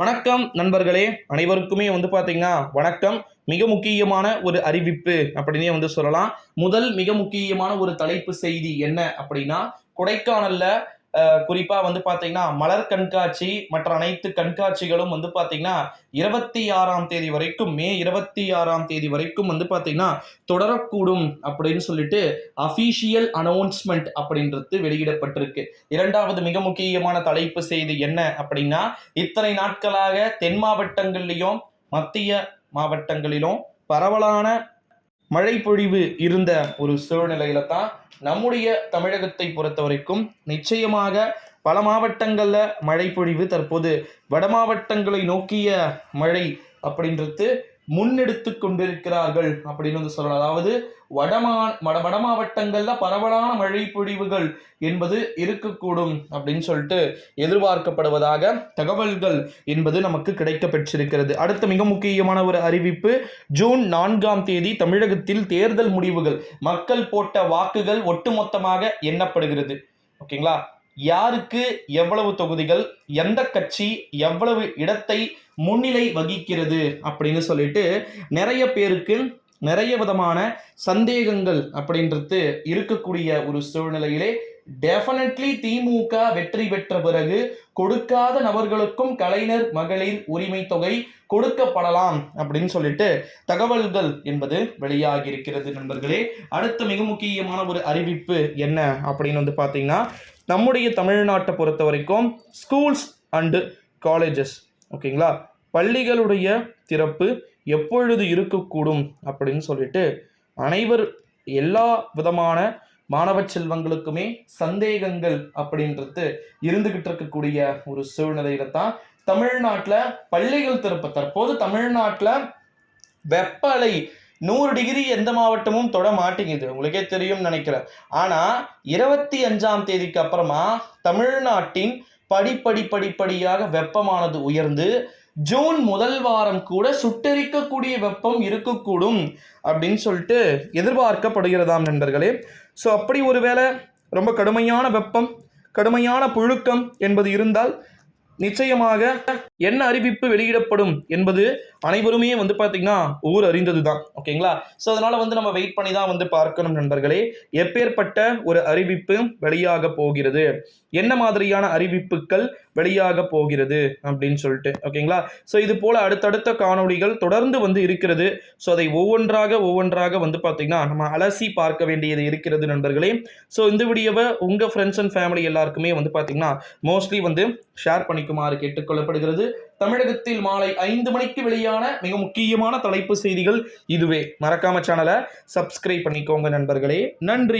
வணக்கம் நண்பர்களே அனைவருக்குமே வந்து பார்த்தீங்கன்னா வணக்கம். மிக முக்கியமான ஒரு அறிவிப்பு அப்படின்னே வந்து சொல்லலாம். முதல் மிக முக்கியமான ஒரு தலைப்பு செய்தி என்ன அப்படின்னா கொடைக்கானல்ல குறிப்பாக வந்து பார்த்தீங்கன்னா மலர் கண்காட்சி மற்ற அனைத்து கண்காட்சிகளும் வந்து பார்த்தீங்கன்னா இருபத்தி ஆறாம் தேதி வரைக்கும் மே இருபத்தி ஆறாம் தேதி வரைக்கும் வந்து பார்த்தீங்கன்னா தொடரக்கூடும் அப்படின்னு சொல்லிட்டு அஃபீஷியல் அனௌன்ஸ்மெண்ட் அப்படின்றது வெளியிடப்பட்டிருக்கு. இரண்டாவது மிக முக்கியமான தலைப்பு செய்தி என்ன அப்படின்னா இத்தனை நாட்களாக தென் மாவட்டங்கள்லையும் மத்திய மாவட்டங்களிலும் பரவலான மழை பொழிவு இருந்த ஒரு சூழ்நிலையில தான் நம்முடைய தமிழகத்தை பொறுத்த வரைக்கும் நிச்சயமாக பல மாவட்டங்களில் மழை பொழிவு தற்போது வட மாவட்டங்களை நோக்கிய மழை அப்படின்றது முன்னெடுத்து கொண்டிருக்கிறார்கள் அப்படின்னு வந்து சொல்லலாம். அதாவது வடமா வட வட மாவட்டங்கள்ல பரவலான மழை பொழிவுகள் என்பது இருக்கக்கூடும் அப்படின்னு சொல்லிட்டு எதிர்பார்க்கப்படுவதாக தகவல்கள் என்பது நமக்கு கிடைக்க பெற்றிருக்கிறது அடுத்த மிக முக்கியமான ஒரு அறிவிப்பு ஜூன் நான்காம் தேதி தமிழகத்தில் தேர்தல் முடிவுகள். மக்கள் போட்ட வாக்குகள் ஒட்டுமொத்தமாக எண்ணப்படுகிறது. ஓகேங்களா? யாருக்கு எவ்வளவு தொகுதிகள் எந்த கட்சி எவ்வளவு இடத்தை முன்னிலை வகிக்கிறது அப்படின்னு சொல்லிட்டு நிறைய பேருக்கு நிறைய விதமான சந்தேகங்கள் அப்படின்றது இருக்கக்கூடிய ஒரு சூழ்நிலையிலே டெஃபினெட்லி திமுக வெற்றி பெற்ற பிறகு கொடுக்காத நபர்களுக்கும் கலைஞர் மகளிர் உரிமை தொகை கொடுக்கப்படலாம் அப்படின்னு சொல்லிட்டு தகவல்கள் என்பது வெளியாகி இருக்கிறது நண்பர்களே. அடுத்த மிக முக்கியமான ஒரு அறிவிப்பு என்ன அப்படின்னு வந்து பார்த்தீங்கன்னா நம்முடைய தமிழ்நாட்டை பொறுத்த வரைக்கும் ஸ்கூல்ஸ் அண்டு காலேஜஸ் ஓகேங்களா? பள்ளிகளுடைய திறப்பு எப்பொழுது இருக்கக்கூடும் அப்படின்னு சொல்லிட்டு அனைவர் எல்லா விதமான மாணவ செல்வங்களுக்குமே சந்தேகங்கள் அப்படின்றது இருந்துகிட்டு இருக்கக்கூடிய ஒரு சூழ்நிலையில தான் தமிழ்நாட்டில் பள்ளிகள் திருப்ப தற்போது தமிழ்நாட்டில் வெப்ப அலை நூறு டிகிரி எந்த மாவட்டமும் தொட மாட்டேங்குது. உங்களுக்கே தெரியும்னு நினைக்கிறேன். ஆனால் இருபத்தி அஞ்சாம் தேதிக்கு அப்புறமா தமிழ்நாட்டின் படிப்படி படிப்படியாக வெப்பமானது உயர்ந்து ஜூன் முதல் வாரம் கூட சுட்டெரிக்கக்கூடிய வெப்பம் இருக்கக்கூடும் அப்படின்னு சொல்லிட்டு எதிர்பார்க்கப்படுகிறதாம் நண்பர்களே. ஸோ அப்படி ஒருவேளை ரொம்ப கடுமையான வெப்பம் கடுமையான புழுக்கம் என்பது இருந்தால் நிச்சயமாக என்ன அறிவிப்பு வெளியிடப்படும் என்பது அனைவருமே வந்து பார்த்தீங்கன்னா ஊர் அறிந்தது தான் ஓகேங்களா? ஸோ அதனால வந்து நம்ம வெயிட் பண்ணி தான் வந்து பார்க்கணும் நண்பர்களே. எப்பேற்பட்ட ஒரு அறிவிப்பு வெளியாக போகிறது? என்ன மாதிரியான அறிவிப்புகள் வெளியாக போகிறது? அப்படின்னு சொல்லிட்டு. ஓகேங்களா? ஸோ இது போல அடுத்தடுத்த காணொளிகள் தொடர்ந்து வந்து இருக்கிறது. ஸோ அதை ஒவ்வொன்றாக ஒவ்வொன்றாக வந்து பார்த்தீங்கன்னா நம்ம அலசி பார்க்க வேண்டியது இருக்கிறது நண்பர்களே. ஸோ இந்த வீடியோவை உங்கள் ஃப்ரெண்ட்ஸ் அண்ட் ஃபேமிலி எல்லாருக்குமே வந்து பார்த்தீங்கன்னா மோஸ்ட்லி வந்து ஷேர் பண்ணிக்குமாறு கேட்டுக்கொள்ளப்படுகிறது. தமிழகத்தில் மாலை ஐந்து மணிக்கு வெளியான மிக முக்கியமான தலைப்பு செய்திகள் இதுவே. மறக்காம சேனலை சப்ஸ்கிரைப் பண்ணிக்கோங்க நண்பர்களே. நன்றி.